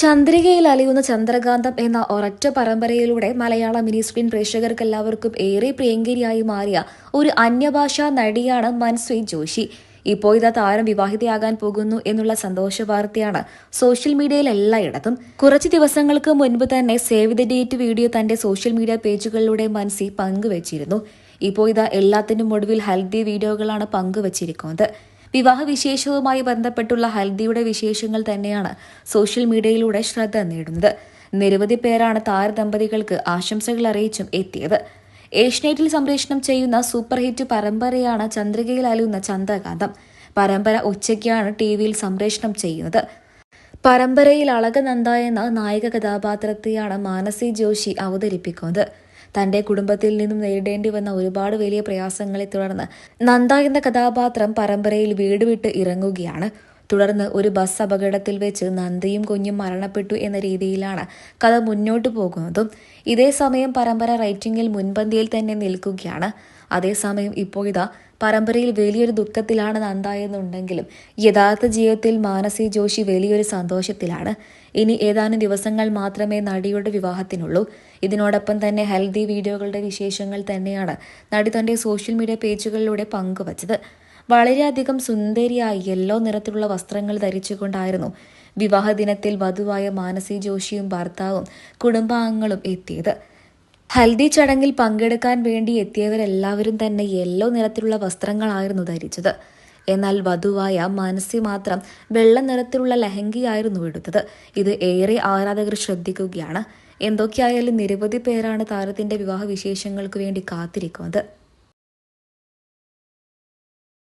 ചന്ദ്രികയിൽ അലിയുന്ന ചന്ദ്രകാന്തം എന്ന ഒരൊറ്റ പരമ്പരയിലൂടെ മലയാള mini screen പ്രേക്ഷകർക്ക് എല്ലാവർക്കും ഏറെ പ്രിയങ്കരിയായി മാറിയ ഒരു അന്യഭാഷാ നടിയാണ് മൻസ്വി ജോഷി. ഇപ്പോൾ ഇതാ താരം വിവാഹിതയാകാൻ പോകുന്നു എന്നുള്ള സന്തോഷ വാർത്തയാണ് സോഷ്യൽ മീഡിയയിൽ എല്ലായിടത്തും. കുറച്ച് ദിവസങ്ങൾക്ക് മുൻപ് തന്നെ സേവ് ദ ഡേറ്റ് വീഡിയോ തന്റെ സോഷ്യൽ മീഡിയ പേജുകളിലൂടെ മൻസി പങ്കുവച്ചിരുന്നു. ഇപ്പോൾ ഇതാ എല്ലാത്തിനും ഒടുവിൽ ഹെൽത്തി വീഡിയോകളാണ് പങ്കുവച്ചിരിക്കുന്നത്. വിവാഹ വിശേഷവുമായി ബന്ധപ്പെട്ടുള്ള ഹൽദിയുടെ വിശേഷങ്ങൾ തന്നെയാണ് സോഷ്യൽ മീഡിയയിലൂടെ ശ്രദ്ധ നേടുന്നത്. നിരവധി പേരാണ് താരദമ്പതികൾക്ക് ആശംസകൾ അറിയിച്ചും എത്തിയത്. ഏഷ്യനെറ്റിൽ സംപ്രേഷണം ചെയ്യുന്ന സൂപ്പർ ഹിറ്റ് പരമ്പരയാണ് ചന്ദ്രികയിൽ അലുന്ന ചന്ദ്രകാന്തം. പരമ്പര ഉച്ചയ്ക്കാണ് ടി വിയിൽ സംപ്രേഷണം ചെയ്യുന്നത്. പരമ്പരയിൽ അളകനന്ദ എന്ന നായിക കഥാപാത്രത്തെയാണ് മാനസി ജോഷി അവതരിപ്പിക്കുന്നത്. തന്റെ കുടുംബത്തിൽ നിന്നും നേരിടേണ്ടി വന്ന ഒരുപാട് വലിയ പ്രയാസങ്ങളെ തുടർന്ന് നന്ദ എന്ന കഥാപാത്രം പരമ്പരയിൽ വീട് വിട്ട് ഇറങ്ങുകയാണ്. തുടർന്ന് ഒരു ബസ് അപകടത്തിൽ വെച്ച് നന്ദിയും കുഞ്ഞും മരണപ്പെട്ടു എന്ന രീതിയിലാണ് കഥ മുന്നോട്ടു പോകുന്നതും. ഇതേ സമയം പരമ്പര റൈറ്റിംഗിൽ മുൻപന്തിയിൽ തന്നെ നിൽക്കുകയാണ്. അതേസമയം ഇപ്പോൾ ഇതാ പരമ്പരയിൽ വലിയൊരു ദുഃഖത്തിലാണ് നന്ദ എന്നുണ്ടെങ്കിലും യഥാർത്ഥ ജീവിതത്തിൽ മാനസി ജോഷി വലിയൊരു സന്തോഷത്തിലാണ്. ഇനി ഏതാനും ദിവസങ്ങൾ മാത്രമേ നടിയുടെ വിവാഹത്തിനുള്ളൂ. ഇതിനോടൊപ്പം തന്നെ ഹെൽത്തി വീഡിയോകളുടെ വിശേഷങ്ങൾ തന്നെയാണ് നടി തന്റെ സോഷ്യൽ മീഡിയ പേജുകളിലൂടെ പങ്കുവച്ചത്. വളരെയധികം സുന്ദരിയായി യെല്ലോ നിറത്തിലുള്ള വസ്ത്രങ്ങൾ ധരിച്ചുകൊണ്ടായിരുന്നു വിവാഹ ദിനത്തിൽ വധുവായ മാനസി ജോഷിയും ഭർത്താവും കുടുംബാംഗങ്ങളും എത്തിയത്. ഹൽദി ചടങ്ങിൽ പങ്കെടുക്കാൻ വേണ്ടി എത്തിയവരെല്ലാവരും തന്നെ യെല്ലോ നിറത്തിലുള്ള വസ്ത്രങ്ങളായിരുന്നു ധരിച്ചത്. എന്നാൽ വധുവായ മാനസി മാത്രം വെള്ള നിറത്തിലുള്ള ലഹങ്കിയായിരുന്നു എടുത്തത്. ഇത് ഏറെ ആരാധകർ ശ്രദ്ധിക്കുകയാണ്. എന്തൊക്കെയായാലും നിരവധി പേരാണ് താരത്തിന്റെ വിവാഹ വിശേഷങ്ങൾക്ക് വേണ്ടി കാത്തിരിക്കുന്നത്.